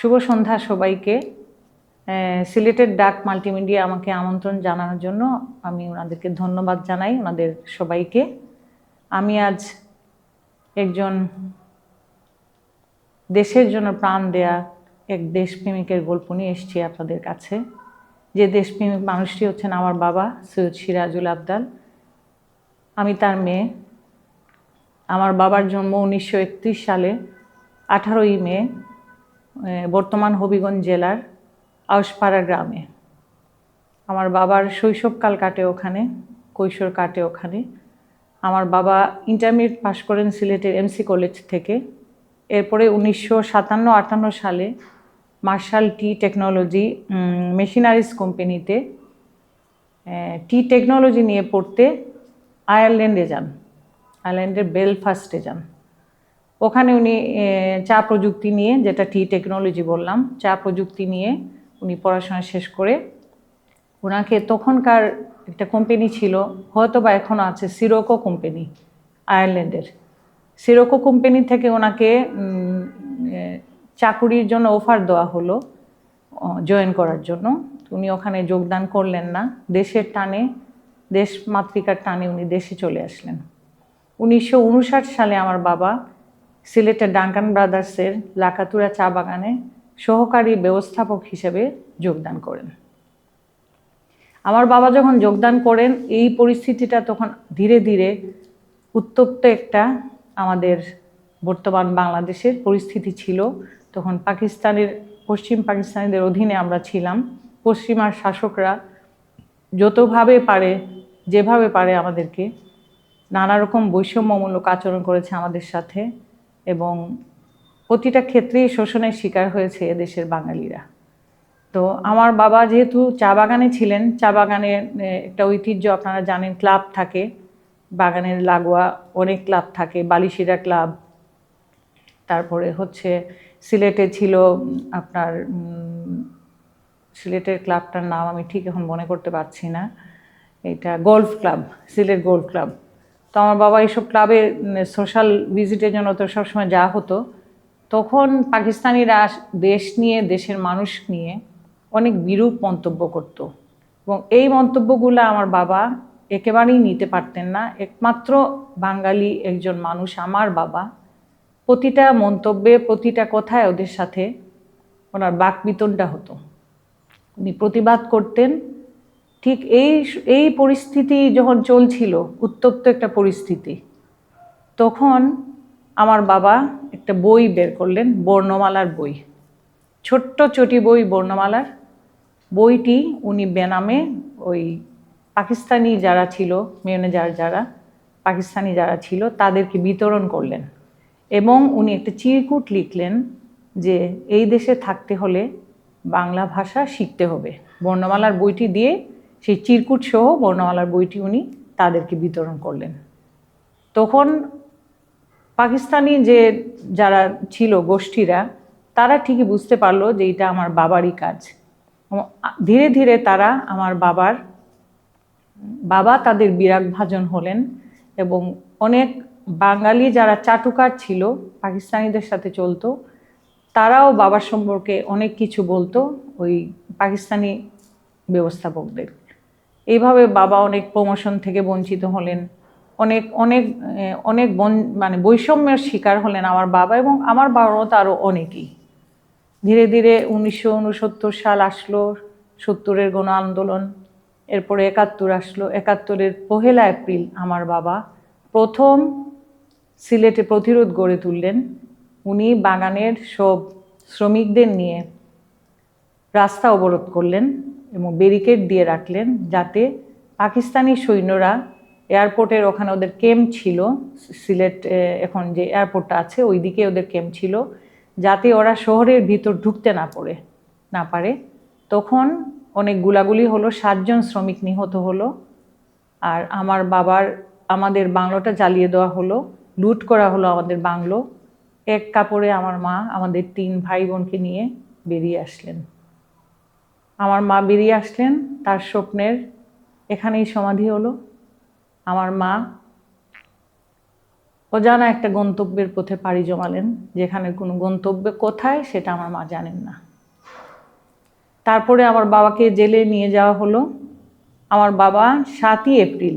শুভ সন্ধ্যা সবাইকে। আহ, সিলেটের ডাক মাল্টিমিডিয়া আমাকে আমন্ত্রণ জানানোর জন্য আমি ওনাদেরকে ধন্যবাদ জানাই ওনাদের সবাইকে। আমি আজ একজন দেশের জন্য প্রাণ দেয়া এক দেশপ্রেমিকের গল্প নিয়ে এসেছি আপনাদের কাছে। যে দেশপ্রেমিক মানুষটি হচ্ছেন আমার বাবা সৈয়দ সিরাজুল আবদাল। আমি তার মেয়ে। আমার বাবার জন্ম উনিশশো একত্রিশ সালে আঠারোই মে বর্তমান হবিগঞ্জ জেলার আউসপাড়া গ্রামে। আমার বাবার শৈশবকাল কাটে ওখানে, কৈশোর কাটে ওখানে। আমার বাবা ইন্টারমিডিয়েট পাশ করেন সিলেটের এমসি কলেজ থেকে। এরপরে উনিশশো সাতান্ন, আটান্ন সালে মার্শাল টি টেকনোলজি মেশিনারিজ কোম্পানিতে টি টেকনোলজি নিয়ে পড়তে আয়ারল্যান্ডে যান। আয়ারল্যান্ডের বেলফাস্টে যান। ওখানে উনি চা প্রযুক্তি নিয়ে যেটা টি টেকনোলজি বললাম, চা প্রযুক্তি নিয়ে উনি পড়াশোনা শেষ করে ওনাকে তখনকার একটা কোম্পানি ছিল হয়তো বা এখনও আছে সিরোকো কোম্পানি আয়ারল্যান্ডের সিরোকো কোম্পানি থেকে ওনাকে চাকুরির জন্য অফার দেওয়া হলো জয়েন করার জন্য। উনি ওখানে যোগদান করলেন না। দেশের টানে, দেশ মাতৃকার টানে উনি দেশে চলে আসলেন। উনিশশো উনষাট সালে আমার বাবা সিলেটের ডাঙ্কান ব্রাদার্সের লাকাতুরা চা বাগানে সহকারী ব্যবস্থাপক হিসেবে যোগদান করেন। আমার বাবা যখন যোগদান করেন, এই পরিস্থিতিটা তখন ধীরে ধীরে উত্তপ্ত একটা আমাদের বর্তমান বাংলাদেশের পরিস্থিতি ছিল। তখন পাকিস্তানের, পশ্চিম পাকিস্তানিদের অধীনে আমরা ছিলাম। পশ্চিমার শাসকরা যতভাবে পারে, যেভাবে পারে আমাদেরকে নানা রকম বৈষম্যমূলক আচরণ করেছে আমাদের সাথে। এবং প্রতিটা ক্ষেত্রেই শোষণের শিকার হয়েছে এদেশের বাঙালিরা। তো আমার বাবা যেহেতু চা বাগানে ছিলেন, চা বাগানে একটা ঐতিহ্য আপনারা জানেন, ক্লাব থাকে। বাগানের লাগোয়া অনেক ক্লাব থাকে, বালিশিরা ক্লাব। তারপরে হচ্ছে সিলেটে ছিল, আপনার সিলেটের ক্লাবটার নাম আমি ঠিক এখন মনে করতে পারছি না। এটা golf club, Sylhet golf club. আমার বাবা এইসব ক্লাবে সোশ্যাল ভিজিটের জন্য তো সবসময় যা হতো। তখন পাকিস্তানিরা দেশ নিয়ে, দেশের মানুষ নিয়ে অনেক বিরূপ মন্তব্য করত। এবং এই মন্তব্যগুলো আমার বাবা একেবারেই নিতে পারতেন না। একমাত্র বাঙালি একজন মানুষ আমার বাবা। প্রতিটা মন্তব্যে, প্রতিটা কথায় ওদের সাথে ওনার বাক বাকবিতনটা হতো। উনি প্রতিবাদ করতেন ঠিক এই এই পরিস্থিতি যখন চলছিল, উত্তপ্ত একটা পরিস্থিতি, তখন আমার বাবা একটা বই বের করলেন, বর্ণমালার বই। ছোট্ট চটি বই বর্ণমালার। বইটি উনি বেনামে ওই পাকিস্তানি যারা ছিল ম্যানেজার যারা, পাকিস্তানি যারা ছিল, তাদেরকে বিতরণ করলেন। এবং উনি একটা চিরকুট লিখলেন যে, এই দেশে থাকতে হলে বাংলা ভাষা শিখতে হবে। বর্ণমালার বইটি দিয়ে সেই চিরকুট সহ বর্ণমালার বইটি উনি তাদেরকে বিতরণ করলেন। তখন পাকিস্তানি যে যারা ছিল গোষ্ঠীরা, তারা ঠিকই বুঝতে পারল যে এটা আমার বাবারই কাজ। ধীরে ধীরে তারা আমার বাবার, বাবা তাদের বিরাগ ভাজন হলেন এবং অনেক বাঙালি যারা চাটুকার ছিল, পাকিস্তানিদের সাথে চলতো, তারাও বাবার সম্পর্কে অনেক কিছু বলতো ওই পাকিস্তানি ব্যবস্থাপকদের। এইভাবে বাবা অনেক প্রমোশন থেকে বঞ্চিত হলেন। অনেক অনেক অনেক বন মানে বৈষম্যের শিকার হলেন আমার বাবা এবং আমার বাবার মতো আরও অনেকেই। ধীরে ধীরে উনিশশো উনসত্তর সাল আসলো সত্তরের গণ আন্দোলন, এরপরে একাত্তর আসলো। একাত্তরের পহেলা এপ্রিল আমার বাবা প্রথম সিলেটে প্রতিরোধ গড়ে তুললেন। উনি বাগানের সব শ্রমিকদের নিয়ে রাস্তা অবরোধ করলেন। এবং ব্যারিকেড দিয়ে রাখলেন যাতে পাকিস্তানি সৈন্যরা এয়ারপোর্টের ওখানে ওদের ক্যাম্প ছিল, সিলেট এখন যে এয়ারপোর্টটা আছে ওই দিকে ওদের ক্যাম্প ছিল, যাতে ওরা শহরের ভিতর ঢুকতে না পড়ে, না পারে। তখন অনেক গুলাগুলি হলো, সাতজন শ্রমিক নিহত হলো, আর আমার বাবার, আমাদের বাংলোটা জ্বালিয়ে দেওয়া হলো, লুট করা হলো আমাদের বাংলো। এক কাপড়ে আমার মা, আমাদের তিন ভাই বোনকে নিয়ে বেরিয়ে আসলেন। আমার মা বেরিয়ে আসলেন, তার স্বপ্নের। এখানেই সমাধি হলো। আমার মা অজানা একটা গন্তব্যের পথে পাড়ি জমালেন, যেখানে কোনো গন্তব্য কোথায় সেটা আমার মা জানেন না। তারপরে আমার বাবাকে জেলে নিয়ে যাওয়া হলো। আমার বাবা সাতই এপ্রিল,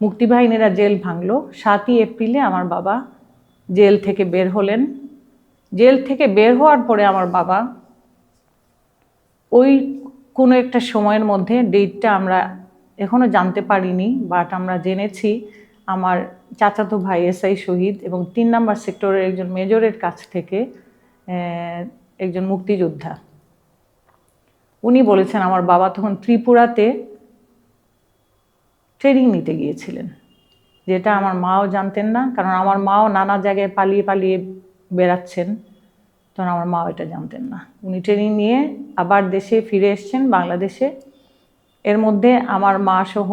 মুক্তিবাহিনীরা জেল ভাঙলো। সাতই এপ্রিলে আমার বাবা জেল থেকে বের হলেন। জেল থেকে বের হওয়ার পরে আমার বাবা ওই কোনো একটা সময়ের মধ্যে ডেটটা আমরা এখনও জানতে পারিনি বাট আমরা জেনেছি আমার চাচাতো ভাই এসআই শহীদ এবং তিন নম্বর সেক্টরের একজন মেজরের কাছ থেকে একজন মুক্তিযোদ্ধা। উনি বলেছেন, আমার বাবা তখন ত্রিপুরাতে ট্রেনিং নিতে গিয়েছিলেন, যেটা আমার মাও জানতেন না, কারণ আমার মাও নানা জায়গায় পালিয়ে পালিয়ে বেড়াচ্ছেন। তখন আমার মাও এটা জানতেন না। উনি ট্রেনিং নিয়ে আবার দেশে ফিরে এসছেন, বাংলাদেশে। এর মধ্যে আমার মা সহ,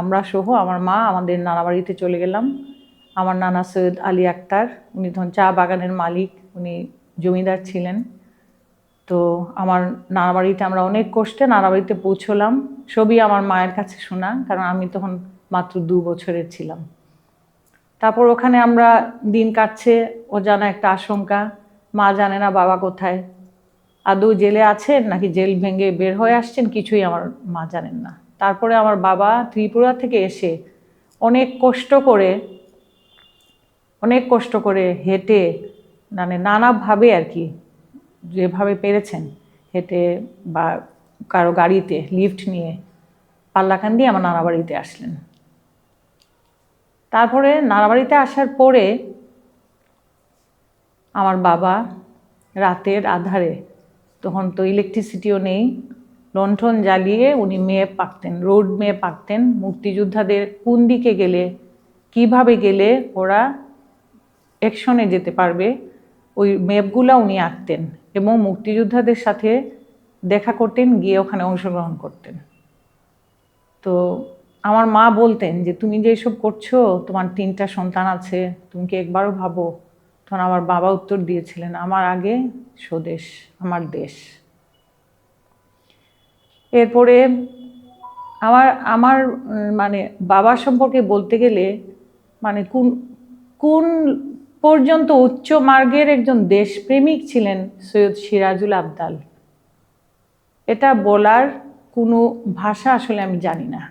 আমরা সহ, আমার মা, আমাদের নানা বাড়িতে চলে গেলাম। আমার নানা সৈয়দ আলী আক্তার, উনি তখন চা বাগানের মালিক, উনি জমিদার ছিলেন। তো আমার নানা বাড়িতে আমরা অনেক কষ্টে নানা বাড়িতে পৌঁছলাম। সবই আমার মায়ের কাছে শোনা, কারণ আমি তখন মাত্র দু বছরের ছিলাম। তারপর ওখানে আমরা দিন কাটছে ও জানা একটা আশঙ্কা। মা জানে না বাবা কোথায়। আদৌ জেলে আছেন নাকি জেল ভেঙে বের হয়ে আসছেন কিছুই আমার মা জানেন না। তারপরে আমার বাবা ত্রিপুরা থেকে এসে অনেক কষ্ট করে, অনেক কষ্ট করে হেঁটে মানে নানাভাবে আর কি যেভাবে পেরেছেন, হেঁটে বা কারও গাড়িতে লিফট নিয়ে পাল্লাকান্দি আমার নানা বাড়িতে আসলেন। তারপরে নানা বাড়িতে আসার পরে আমার বাবা রাতের আধারে। তখন তো ইলেকট্রিসিটিও নেই। লণ্ঠন জ্বালিয়ে উনি মেয়ে পাকতেন, রোড মেয়ে পাকতেন। মুক্তিযোদ্ধাদের কোন দিকে গেলে, কীভাবে গেলে ওরা অ্যাকশনে যেতে পারবে? ওই ম্যাপগুলো উনি আঁকতেন এবং মুক্তিযোদ্ধাদের সাথে দেখা করতেন, গিয়ে ওখানে অংশগ্রহণ করতেন। তো আমার মা বলতেন যে, তুমি যে এসব করছ, তোমার তিনটা সন্তান আছে, তুমি কি একবারও ভাবো তখন আমার বাবা উত্তর দিয়েছিলেন, আমার আগে স্বদেশ, আমার দেশ। এরপরে আমার আমার মানে বাবা সম্পর্কে বলতে গেলে মানে কোন কোন পর্যন্ত উচ্চ মার্গের একজন দেশপ্রেমিক ছিলেন সৈয়দ সিরাজুল আবদাল? এটা বলার কোনো ভাষা আসলে আমি জানি না।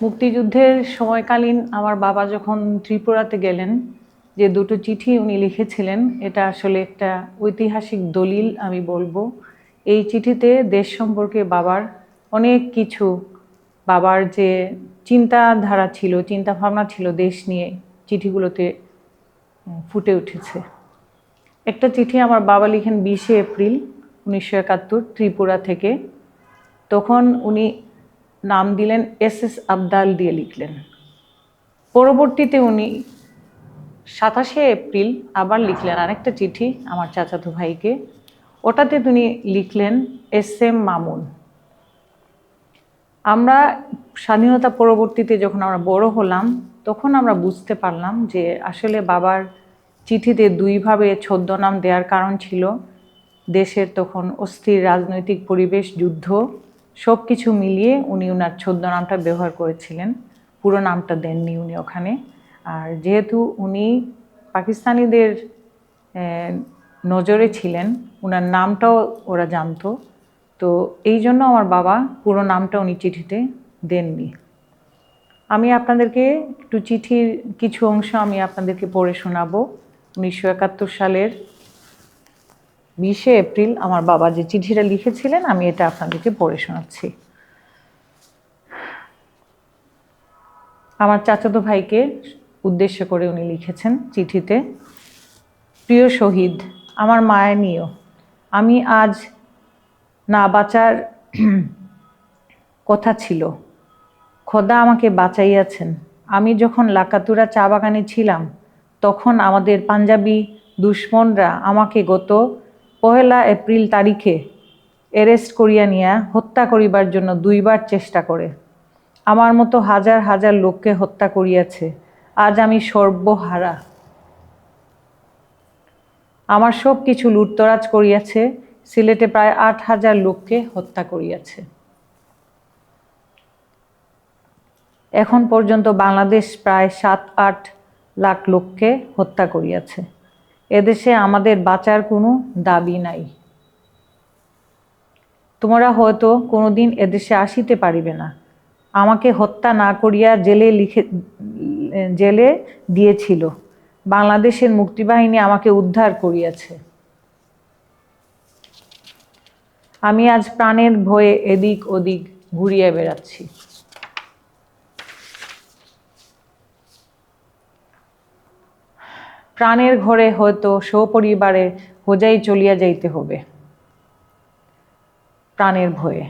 মুক্তিযুদ্ধের সময়কালীন আমার বাবা যখন ত্রিপুরাতে গেলেন যে দুটো চিঠি উনি লিখেছিলেন, এটা আসলে একটা ঐতিহাসিক দলিল আমি বলব। এই চিঠিতে দেশ সম্পর্কে বাবার অনেক কিছু, বাবার যে চিন্তাধারা ছিল চিন্তা ভাবনা ছিল দেশ নিয়ে চিঠিগুলোতে ফুটে উঠেছে। একটা চিঠি আমার বাবা লিখেন বিশে এপ্রিল উনিশশো একাত্তর ত্রিপুরা থেকে। তখন উনি নাম দিলেন এস এস আবদাল দিয়ে লিখলেন। পরবর্তীতে উনি সাতাশে এপ্রিল আবার লিখলেন আরেকটা চিঠি আমার চাচাতো ভাইকে। ওটাতে তিনি লিখলেন, এস এম মামুন। আমরা স্বাধীনতা পরবর্তীতে যখন আমরা বড় হলাম, তখন আমরা বুঝতে পারলাম যে আসলে বাবার চিঠিতে দুইভাবে ছদ্মনাম দেওয়ার কারণ ছিল, দেশের তখন অস্থির রাজনৈতিক পরিবেশ, যুদ্ধ সব কিছু মিলিয়ে উনি ওনার ছদ্মনামটা ব্যবহার করেছিলেন। পুরো নামটা দেননি উনি ওখানে। আর যেহেতু উনি পাকিস্তানিদের নজরে ছিলেন ওনার নামটাও ওরা জানতো, তো এই জন্য আমার বাবা পুরো নামটা উনি চিঠিতে দেননি। আমি আপনাদেরকে একটু চিঠির কিছু অংশ আমি আপনাদেরকে পড়ে শোনাবো। উনিশশো একাত্তর সালের বিশে এপ্রিল আমার বাবা যে চিঠিটা লিখেছিলেন, আমি এটা আপনাদেরকে পড়ে শোনাচ্ছি। আমার চাচাতো ভাইকে উদ্দেশ্য করে উনি লিখেছেন চিঠিতে, প্রিয় শহীদ, আমার নিও। আমি আজ না বাঁচার কথা ছিল। খোদা আমাকে বাঁচাইয়াছেন। আমি যখন লাকাতুরা চা বাগানে ছিলাম, তখন আমাদের পাঞ্জাবি দুশ্মনরা আমাকে গত পহেলা এপ্রিল তারিখে অ্যারেস্ট করিয়া নিয়া হত্যা করিবার জন্য দুইবার চেষ্টা করে। আমার মতো হাজার হাজার লোককে হত্যা করিয়াছে। আজ আমি সর্বহারা। আমার সব কিছু লুটতরাজ করিয়াছে, সিলেটে প্রায় আট হাজার লোককে হত্যা করিয়াছে। এখন পর্যন্ত বাংলাদেশ প্রায় সাত আট লাখ লোককে হত্যা করিয়াছে। এদেশে আমাদের বাঁচার কোনো দাবি নাই। তোমরা হয়তো কোনোদিন এদেশে আসিতে পারিবে না। আমাকে হত্যা না করিয়া জেলে লিখে জেলে দিয়েছিল। বাংলাদেশের মুক্তিবাহিনী আমাকে উদ্ধার করিয়াছে। আমি আজ প্রাণের ভয়ে এদিক ওদিক ঘুরিয়ে বেড়াচ্ছি। প্রাণের ঘরে হয়তো সপরিবারে হোজাই চলিয়া যাইতে হবে। প্রাণের ভয়ে।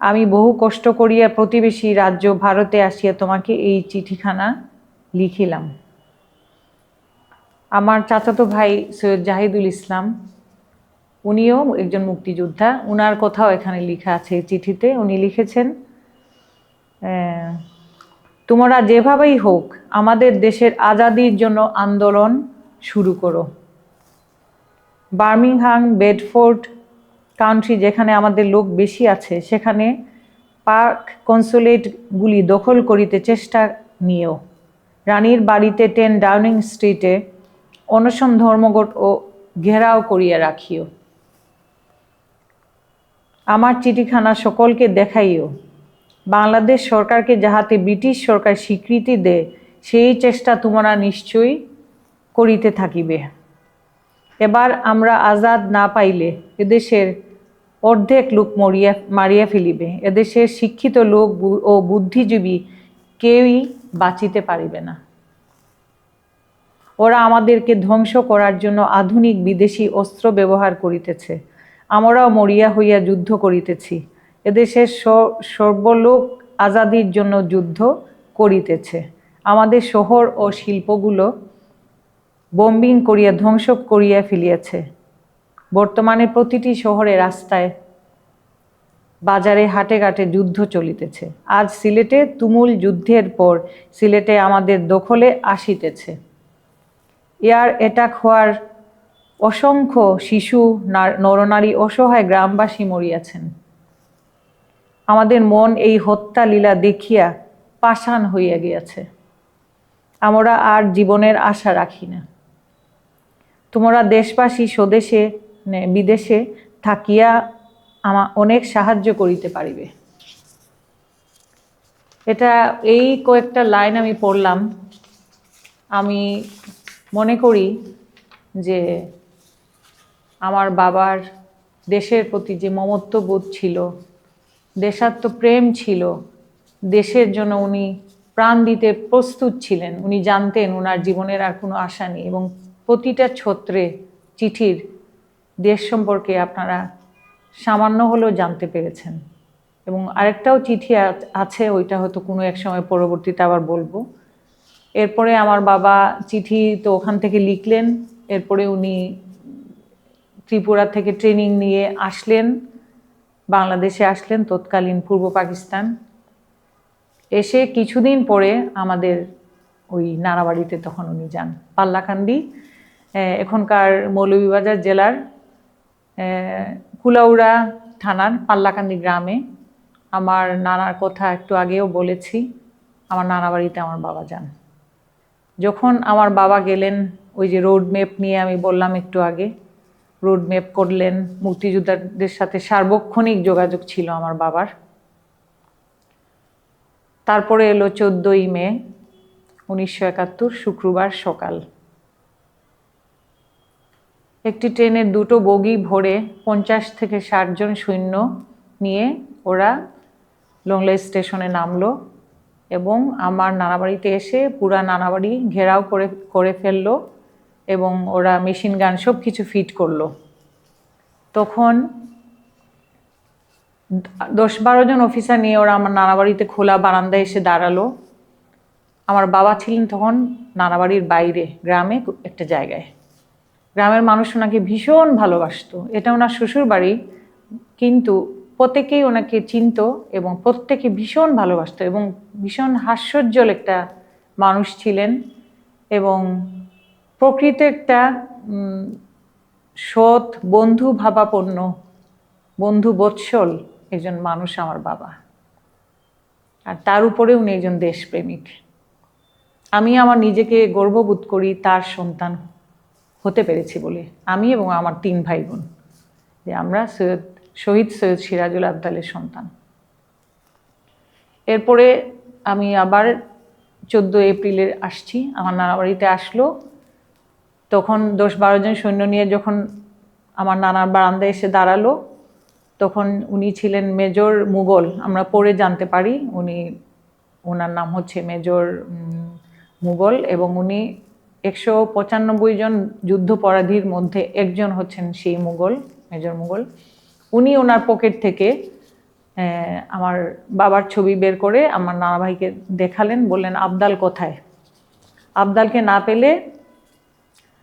আমি বহু কষ্ট করিয়া প্রতিবেশী রাজ্য ভারতে আসিয়া তোমাকে এই চিঠিখানা লিখিলাম। আমার চাচাতো ভাই সৈয়দ জাহিদুল ইসলাম, উনিও একজন মুক্তিযোদ্ধা। উনার কথাও এখানে লেখা আছে চিঠিতে, উনি লিখেছেন তোমরা যেভাবেই হোক আমাদের দেশের আজাদির জন্য আন্দোলন শুরু করো। বার্মিংহাম বেডফোর্ড কাউন্ট্রি যেখানে আমাদের লোক বেশি আছে, সেখানে পার্ক কনসুলেটগুলি দখল করিতে চেষ্টা নিয়েও রানীর বাড়িতে টেন ডাউনিং স্ট্রিটে অনশন ধর্মঘট ও ঘেরাও করিয়া রাখিও। আমার চিঠিখানা সকলকে দেখাইও। বাংলাদেশ সরকারকে যাহাতে ব্রিটিশ সরকার স্বীকৃতি দেয় সেই চেষ্টা তোমরা নিশ্চয়ই করিতে থাকিবে। এবার আমরা আজাদ না পাইলে এদেশের অর্ধেক লোক মরিয়া, মারিয়া ফেলিবে। এদেশের শিক্ষিত লোক ও বুদ্ধিজীবী কেউই বাঁচিতে পারিবে না। ওরা আমাদেরকে ধ্বংস করার জন্য আধুনিক বিদেশি অস্ত্র ব্যবহার করিতেছে। আমরাও মরিয়া হইয়া যুদ্ধ করিতেছি। এদেশের সর্বলোক আজাদির জন্য যুদ্ধ করিতেছে। আমাদের শহর ও শিল্পগুলো বোম্বিং করিয়া ধ্বংস করিয়া ফেলিয়াছে। বর্তমানে প্রতিটি শহরে রাস্তায় বাজারে হাটে ঘাটে যুদ্ধ চলিতেছে। আজ সিলেটে তুমুল যুদ্ধের পর সিলেটে আমাদের দখলে আসিতেছে। এয়ার অ্যাটাক হওয়ার অসংখ্য শিশু নরনারী অসহায় গ্রামবাসী মরিয়াছেন। আমাদের মন এই হত্যা লীলা দেখিয়া পাষাণ হইয়া গিয়াছে। আমরা আর জীবনের আশা রাখি না। তোমরা দেশবাসী স্বদেশে বিদেশে থাকিয়া আমা, অনেক সাহায্য করিতে পারিবে। এটা, এই কয়েকটা লাইন আমি পড়লাম। আমি মনে করি যে আমার বাবার দেশের প্রতি যে মমত্ববোধ ছিল দেশাত্মপ্রেম ছিল, দেশের জন্য উনি প্রাণ দিতে প্রস্তুত ছিলেন, উনি জানতেন ওনার জীবনের আর কোনো আশা নেই এবং প্রতিটা ছত্রে চিঠির দেশ সম্পর্কে আপনারা সামান্য হলেও জানতে পেরেছেন। এবং আরেকটাও চিঠি আছে, ওইটা হয়তো কোনো এক সময় পরবর্তীতে আবার বলব। এরপরে আমার বাবা চিঠি তো ওখান থেকে লিখলেন, এরপরে উনি ত্রিপুরা থেকে ট্রেনিং নিয়ে আসলেন, বাংলাদেশে আসলেন, তৎকালীন পূর্ব পাকিস্তান। এসে কিছুদিন পরে আমাদের ওই নানাবাড়িতে তখন উনি যান, পাল্লাকান্দি এখনকার মৌলভীবাজার জেলার কুলাউড়া থানার পাল্লাকান্দি গ্রামে আমার নানার কথা একটু আগেও বলেছি। আমার নানা বাড়িতে আমার বাবা যান। যখন আমার বাবা গেলেন, ওই যে রোড ম্যাপ নিয়ে আমি বললাম একটু আগে রোড ম্যাপ করলেন, মুক্তিযোদ্ধাদের সাথে সার্বক্ষণিক যোগাযোগ ছিল আমার বাবার। তারপরে এলো চোদ্দোই মে, উনিশশো একাত্তর শুক্রবার সকাল। একটি ট্রেনের দুটো বগি ভরে পঞ্চাশ থেকে ষাট জন সৈন্য নিয়ে ওরা লংলাই স্টেশনে নামলো এবং আমার নানাবাড়িতে এসে পুরা নানাবাড়ি ঘেরাও করে করে ফেলল এবং ওরা মেশিন গান সব কিছু ফিট করল। তখন দশ বারো জন অফিসার নিয়ে ওরা আমার নানাবাড়িতে খোলা বারান্দায় এসে দাঁড়াল। আমার বাবা ছিলেন তখন নানাবাড়ির বাইরে, গ্রামে একটা জায়গায়। গ্রামের মানুষ ওনাকে ভীষণ ভালোবাসতো। এটা ওনার শ্বশুর বাড়ি কিন্তু প্রত্যেকেই ওনাকে চিনত এবং প্রত্যেকে ভীষণ ভালোবাসতো এবং ভীষণ হাস্যজ্জ্বল একটা মানুষ ছিলেন এবং প্রকৃত একটা সৎ বন্ধু ভাবাপন্ন বন্ধু বৎসল একজন মানুষ আমার বাবা। আর তার উপরে উনি একজন দেশপ্রেমিক। আমি আমার নিজেকে গর্ববোধ করি তার সন্তান। হতে পেরেছি বলে আমি এবং আমার তিন ভাই বোন যে আমরা সৈয়দ, শহীদ সৈয়দ সিরাজুল আবদালের সন্তান। এরপরে আমি আবার চোদ্দ এপ্রিলে আসছি, আমার নানা বাড়িতে আসলো। তখন দশ বারো জন সৈন্য নিয়ে যখন আমার নানার বারান্দায় এসে দাঁড়াল, তখন উনি ছিলেন মেজর মুগল, আমরা পড়ে জানতে পারি। উনি, ওনার নাম হচ্ছে মেজর মুঘল এবং উনি একশো পঁচানব্বই জন যুদ্ধপরাধীর মধ্যে একজন হচ্ছেন সেই মুঘল, মেজর মুঘল। উনি ওনার পকেট থেকে আমার বাবার ছবি বের করে আমার নানা ভাইকে দেখালেন, বললেন, আবদাল কোথায়? আবদালকে না পেলে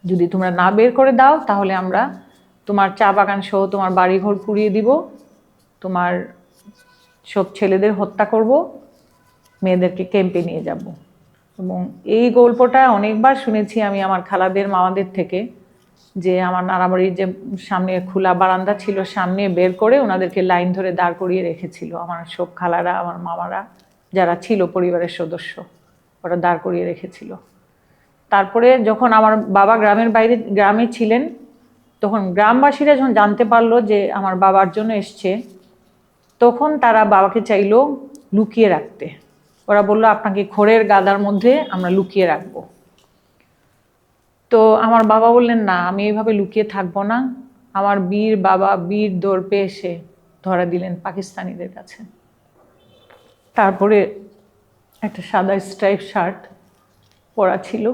যদি তোমরা না বের করে দাও, তাহলে আমরা তোমার চা বাগান সহ তোমার বাড়িঘর পুড়িয়ে দিব, তোমার সব ছেলেদের হত্যা করব, মেয়েদেরকে ক্যাম্পে নিয়ে যাব। এবং এই গল্পটা অনেকবার শুনেছি আমি আমার খালাদের মামাদের থেকে, যে আমার নানাবাড়ির যে সামনে খোলা বারান্দা ছিল, সামনে বের করে ওনাদেরকে লাইন ধরে দাঁড় করিয়ে রেখেছিল আমার সব খালারা, আমার মামারা, যারা ছিল পরিবারের সদস্য, ওরা দাঁড় করিয়ে রেখেছিল। তারপরে যখন আমার বাবা গ্রামের বাইরে, গ্রামে ছিলেন, তখন গ্রামবাসীরা যখন জানতে পারল যে আমার বাবার জন্য এসছে, তখন তারা বাবাকে চাইলো লুকিয়ে রাখতে। ওরা বলল, আপনাকে খড়ের গাদার মধ্যে আমরা লুকিয়ে রাখব। তো আমার বাবা বললেন, না, আমি এইভাবে লুকিয়ে থাকব না। আমার বীর বাবা, বীর দৌড় এসে ধরা দিলেন পাকিস্তানিদের কাছে। তারপরে একটা সাদা স্ট্রাইপ শার্ট পরা ছিল।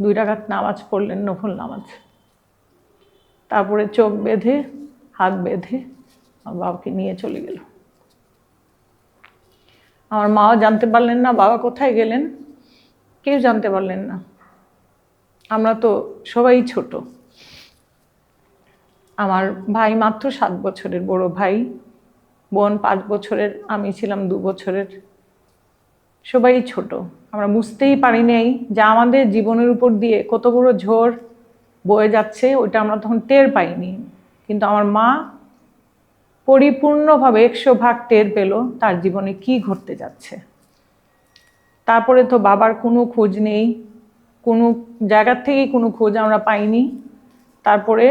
দুই রাকাত নামাজ পড়লেন, নফল নামাজ। তারপরে চোখ বেঁধে, হাত বেঁধে আমার বাবাকে নিয়ে চলে গেল। আমার মাও জানতে পারলেন না, বাবা কোথায় গেলেন? কেউ জানতে পারলেন না। আমরা তো সবাই ছোট। আমার ভাই মাত্র সাত বছরের, বড় ভাই, বোন পাঁচ বছরের, আমি ছিলাম দু বছরের। সবাই ছোট। আমরা বুঝতেই পারি নাই যে আমাদের জীবনের উপর দিয়ে কত বড় ঝড় বয়ে যাচ্ছে, ওইটা আমরা তখন টের পাইনি। কিন্তু আমার মা পরিপূর্ণভাবে একশো ভাগ টের পেল তার জীবনে কি ঘটতে যাচ্ছে। তারপরে তো বাবার কোনো খোঁজ নেই, কোনো জায়গার থেকেই কোনো খোঁজ আমরা পাইনি। তারপরে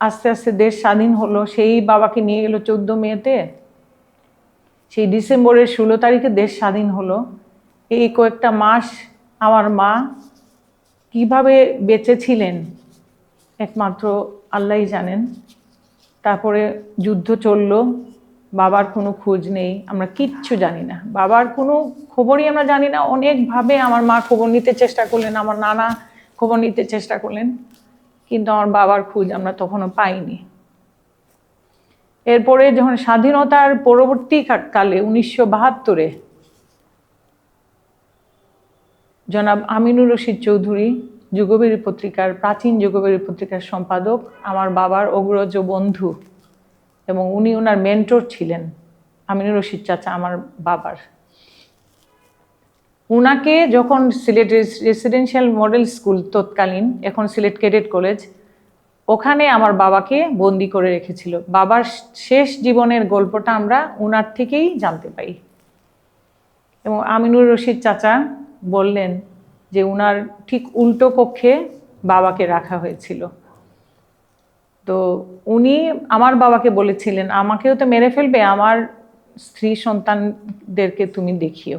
আস্তে আস্তে দেশ স্বাধীন হলো, সেই বাবাকে নিয়ে গেলো চোদ্দ মেতে। সেই ডিসেম্বরের ষোলো তারিখে দেশ স্বাধীন হলো। এই কয়েকটা মাস আমার মা কীভাবে বেঁচে ছিলেন, একমাত্র আল্লাহই জানেন। তারপরে যুদ্ধ চলল, বাবার কোনো খোঁজ নেই, আমরা কিচ্ছু জানি না। বাবার কোনো খবরই আমরা জানি না, অনেকভাবে আমার মা খবর নিতে চেষ্টা করলেন, আমার নানা খবর নিতে চেষ্টা করলেন, কিন্তু আমার বাবার খোঁজ আমরা তখনও পাইনি। এরপরে যখন স্বাধীনতার পরবর্তী কালে উনিশশো বাহাত্তরে, জনাব আমিনুর রশিদ চৌধুরী যুগবেরী পত্রিকার, প্রাচীন যুগবেরী পত্রিকার সম্পাদক আমার বাবার অগ্রজ বন্ধু এবং উনি ওনার মেন্টর ছিলেন, আমিনুর রশিদ চাচা আমার বাবার। উনাকে যখন সিলেট রেসিডেন্সিয়াল মডেল স্কুল তৎকালীন, এখন সিলেট ক্যাডেট কলেজ ওখানে আমার বাবাকে বন্দি করে রেখেছিল। বাবার শেষ জীবনের গল্পটা আমরা উনার থেকেই জানতে পাই। এবং আমিনুর রশিদ চাচা বললেন যে উনার ঠিক উল্টো পক্ষে বাবাকে রাখা হয়েছিল। তো উনি আমার বাবাকে বলেছিলেন, আমাকেও তো মেরে ফেলবে, আমার স্ত্রী সন্তানদেরকে তুমি দেখিও।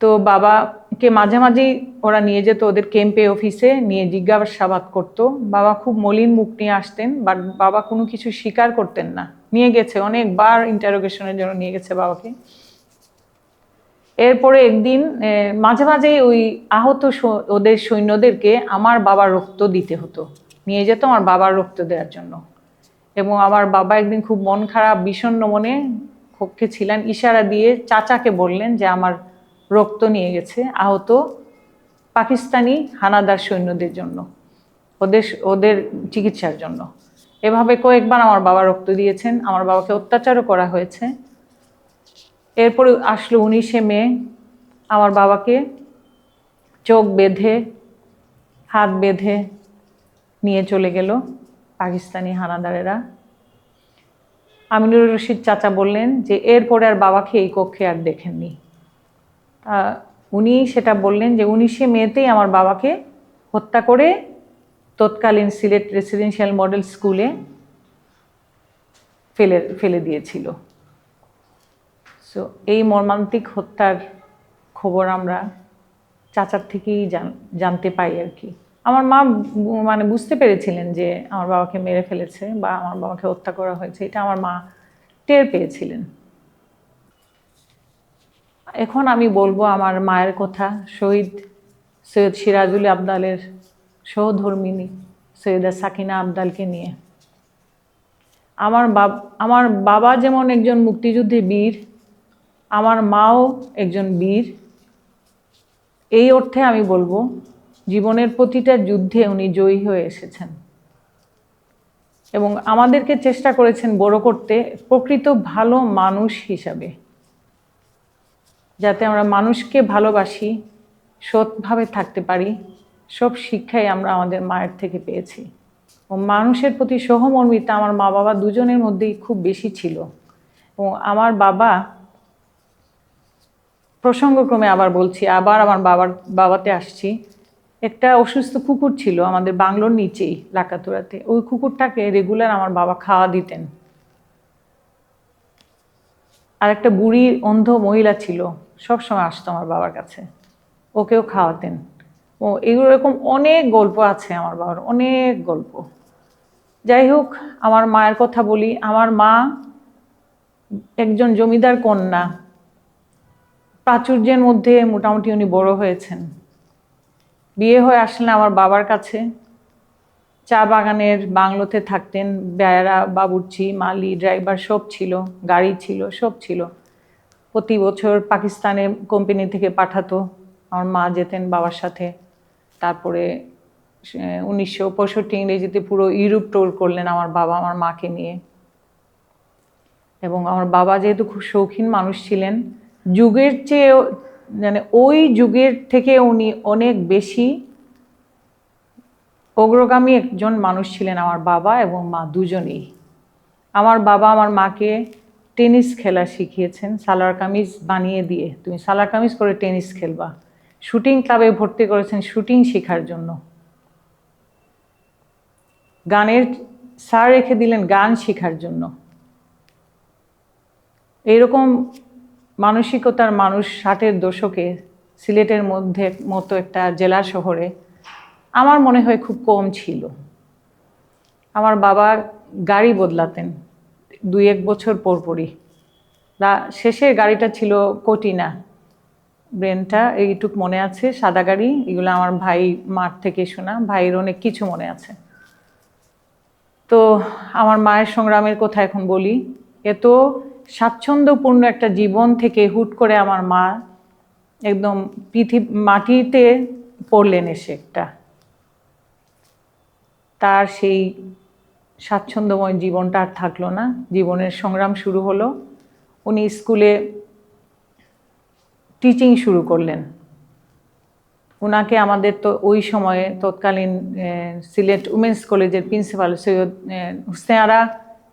তো বাবাকে মাঝে মাঝেই ওরা নিয়ে যেত, ওদের ক্যাম্পে, অফিসে নিয়ে জিজ্ঞাসাবাদ করতো। বাবা খুব মলিন মুখ নিয়ে আসতেন, বাট বাবা কোনো কিছু স্বীকার করতেন না। নিয়ে গেছে, অনেকবার ইন্টারোগেশনের জন্য নিয়ে গেছে বাবাকে। এরপরে একদিন মাঝে মাঝে ওই আহত ওদের সৈন্যদেরকে আমার বাবার রক্ত দিতে হতো। নিয়ে যেত আমার বাবার রক্ত দেওয়ার জন্য। এবং আমার বাবা একদিন খুব মন খারাপ, বিষণ্ণ মনে কক্ষে ছিলেন, ইশারা দিয়ে চাচাকে বললেন যে আমার রক্ত নিয়ে গেছে, আহত পাকিস্তানি হানাদার সৈন্যদের জন্য, ওদের ওদের চিকিৎসার জন্য। এভাবে কয়েকবার আমার বাবা রক্ত দিয়েছেন, আমার বাবাকে অত্যাচারও করা হয়েছে। এরপরে আসলো উনিশে মে, আমার বাবাকে চোখ বেঁধে, হাত বেঁধে নিয়ে চলে গেল পাকিস্তানি হানাদারেরা। আমিনুর রশিদ চাচা বললেন যে, এরপরে আর বাবাকে এই কক্ষে আর দেখেননি। তা উনি সেটা বললেন যে, উনিশে মেতেই আমার বাবাকে হত্যা করে তৎকালীন সিলেট রেসিডেন্সিয়াল মডেল স্কুলে ফেলে ফেলে দিয়েছিল। সো এই মর্মান্তিক হত্যার খবর আমরা চাচার থেকেই জান- জানতে পাই আর কি। আমার মা মানে বুঝতে পেরেছিলেন যে আমার বাবাকে মেরে ফেলেছে বা আমার বাবাকে হত্যা করা হয়েছে, এটা আমার মা টের পেয়েছিলেন। এখন আমি বলব আমার মায়ের কথা, শহীদ সৈয়দ সিরাজুল আবদালের সহধর্মিনী সৈয়দা সাকিনা আবদালকে নিয়ে। আমার বাব, আমার বাবা যেমন একজন মুক্তিযুদ্ধে বীর আমার মাও একজন বীর। এই অর্থে আমি বলব, জীবনের প্রতিটা যুদ্ধে উনি জয়ী হয়ে এসেছেন। এবং আমাদেরকে চেষ্টা করেছেন বড় করতে প্রকৃত ভালো মানুষ হিসাবে। যাতে আমরা মানুষকে ভালোবাসি, সৎভাবে থাকতে পারি, সব শিক্ষাই আমরা আমাদের মায়ের থেকে পেয়েছি। ও মানুষের প্রতি সহমর্মিতা আমার মা বাবা দুজনের মধ্যেই খুব বেশি ছিল। এবং আমার বাবা প্রসঙ্গক্রমে আবার বলছি, আবার আমার বাবার, বাবাতে আসছি। একটা অসুস্থ কুকুর ছিল আমাদের বাংলোর নিচেই, লাকাতুরাতে। ওই কুকুরটাকে রেগুলার আমার বাবা খাওয়া দিতেন। আর একটা বুড়ি অন্ধ মহিলা ছিল, সব সময় আসতো আমার বাবার কাছে। ওকেও খাওয়াতেন। ও এগুলো এরকম অনেক গল্প আছে আমার বাবার, অনেক গল্প। যাই হোক, আমার মায়ের কথা বলি। আমার মা একজন জমিদার কন্যা প্রাচুর্যের মধ্যে মোটামুটি উনি বড় হয়েছেন। বিয়ে হয়ে আসলেন আমার বাবার কাছে চা বাগানের বাংলোতে থাকতেন, বেয়ারা, বাবুর্চি, মালি, ড্রাইভার সব ছিল, গাড়ি ছিল, সব ছিল। প্রতি বছর পাকিস্তানে কোম্পানি থেকে পাঠাতো, আমার মা যেতেন বাবার সাথে। তারপরে উনিশশো পঁয়ষট্টি ইংরেজিতে পুরো ইউরোপ টোর করলেন আমার বাবা, আমার মাকে নিয়ে। এবং আমার বাবা যেহেতু খুব শৌখিন মানুষ ছিলেন যুগের চেয়ে মানে ওই যুগের থেকে উনি অনেক বেশি অগ্রগামী একজন মানুষ ছিলেন আমার বাবা এবং মা দুজনেই। আমার বাবা আমার মাকে টেনিস খেলা শিখিয়েছেন, সালোয়ার কামিজ বানিয়ে দিয়ে। তুমি সালোয়ার কামিজ করে টেনিস খেলবা। শুটিং ক্লাবে ভর্তি করেছেন শুটিং শেখার জন্য। গানের স্যার রেখে দিলেন গান শেখার জন্য। এইরকম মানসিকতার মানুষ ষাটের দশকে সিলেটের মধ্যে মতো একটা জেলা শহরে আমার মনে হয় খুব কম ছিল। আমার বাবা গাড়ি বদলাতেন দুই এক বছর পরপরই শেষের গাড়িটা ছিল কটিনা। ব্রেনটা এইটুক মনে আছে, সাদা গাড়ি, এগুলো আমার ভাই মাঠ থেকে শোনা, ভাইয়ের অনেক কিছু মনে আছে। তো আমার মায়ের সংগ্রামের কথা এখন বলি, এত স্বাচ্ছন্দ্যপূর্ণ একটা জীবন থেকে হুট করে আমার মা একদম পৃথিবী, মাটিতে পড়লেন এসে একটা। তার সেই স্বাচ্ছন্দ্যময় জীবনটা আর থাকল না। জীবনের সংগ্রাম শুরু হলো। উনি স্কুলে টিচিং শুরু করলেন। ওনাকে আমাদের তো ওই সময়ে তৎকালীন সিলেট উমেন্স কলেজের প্রিন্সিপাল সৈয়দ হুসনেয়ারা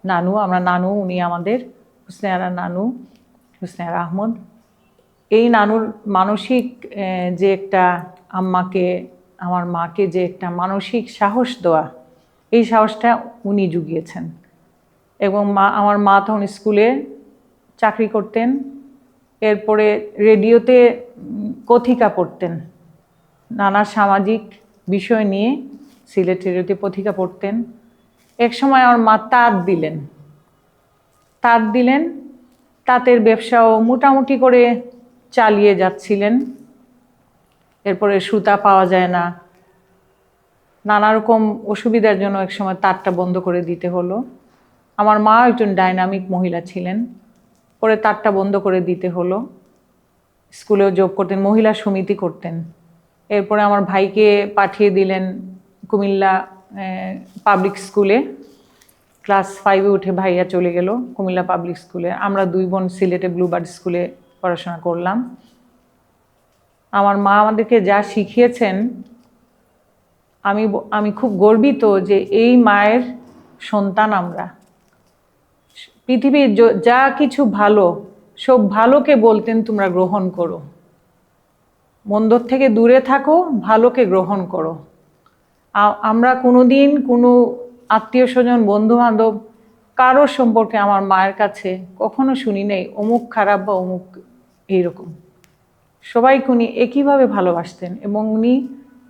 নানু, আমরা নানু, উনি আমাদের হুসনেয়ারা নানু হুসনেয়ারা আহমদ। এই নানুর মানসিক যে একটা আম্মাকে, আমার মাকে যে একটা মানসিক সাহস দেওয়া, এই সাহসটা উনি জুগিয়েছেন। এবং মা, আমার মা তখন স্কুলে চাকরি করতেন, এরপরে রেডিওতে কথিকা পড়তেন। নানা সামাজিক বিষয় নিয়ে সিলেট রেডিওতে পথিকা পড়তেন। এক সময় আমার মা তাঁত দিলেন। তাঁত দিলেন, তাঁতের ব্যবসাও মোটামুটি করে চালিয়ে যাচ্ছিলেন। এরপরে সুতা পাওয়া যায় না। নানা রকম অসুবিধার জন্য এক সময় তারটা বন্ধ করে দিতে হলো। আমার মা একজন ডাইনামিক মহিলা ছিলেন, পরে তারটা বন্ধ করে দিতে হলো। স্কুলেও যোগ করতেন, মহিলা সমিতি করতেন। এরপরে আমার ভাইকে পাঠিয়ে দিলেন কুমিল্লা পাবলিক স্কুলে ক্লাস ফাইভে উঠে ভাইয়া চলে গেল কুমিল্লা পাবলিক স্কুলে আমরা দুই বোন সিলেটে ব্লুবার্ড স্কুলে পড়াশোনা করলাম। আমার মা আমাদেরকে যা শিখিয়েছেন, আমি আমি খুব গর্বিত যে এই মায়ের সন্তান আমরা। পৃথিবীর যা কিছু ভালো, সব ভালোকে বলতেন, তোমরা গ্রহণ করো। মন্দর থেকে দূরে থাকো, ভালোকে গ্রহণ করো। আমরা কোনোদিন কোনো আত্মীয় স্বজন বন্ধু বান্ধব কারোর সম্পর্কে আমার মায়ের কাছে কখনো শুনি নেই, অমুক খারাপ বা অমুক এইরকম। সবাইকে উনি একইভাবে ভালোবাসতেন এবং উনি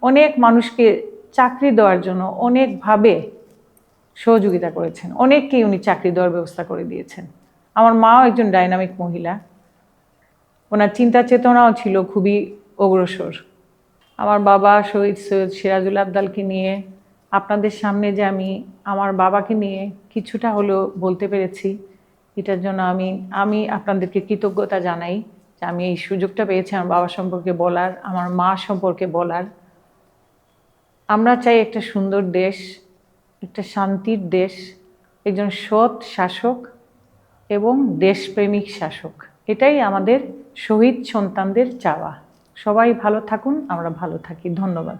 অনেক মানুষকে চাকরি দেওয়ার জন্য অনেকভাবে সহযোগিতা করেছেন। অনেককেই উনি চাকরি দেওয়ার ব্যবস্থা করে দিয়েছেন। আমার মাও একজন ডাইনামিক মহিলা। ওনার চিন্তা চেতনাও ছিল খুবই অগ্রসর। আমার বাবা শহীদ সৈয়দ সিরাজুল আবদালকে নিয়ে আপনাদের সামনে যে আমি আমার বাবাকে নিয়ে কিছুটা হলেও বলতে পেরেছি, এটার জন্য আমি আমি আপনাদেরকে কৃতজ্ঞতা জানাই যে আমি এই সুযোগটা পেয়েছি আমার বাবা সম্পর্কে বলার, আমার মা সম্পর্কে বলার। আমরা চাই একটা সুন্দর দেশ, একটা শান্তির দেশ, একজন সৎ শাসক এবং দেশপ্রেমিক শাসক। এটাই আমাদের শহীদ সন্তানদের চাওয়া। সবাই ভালো থাকুন, আমরা ভালো থাকি। ধন্যবাদ।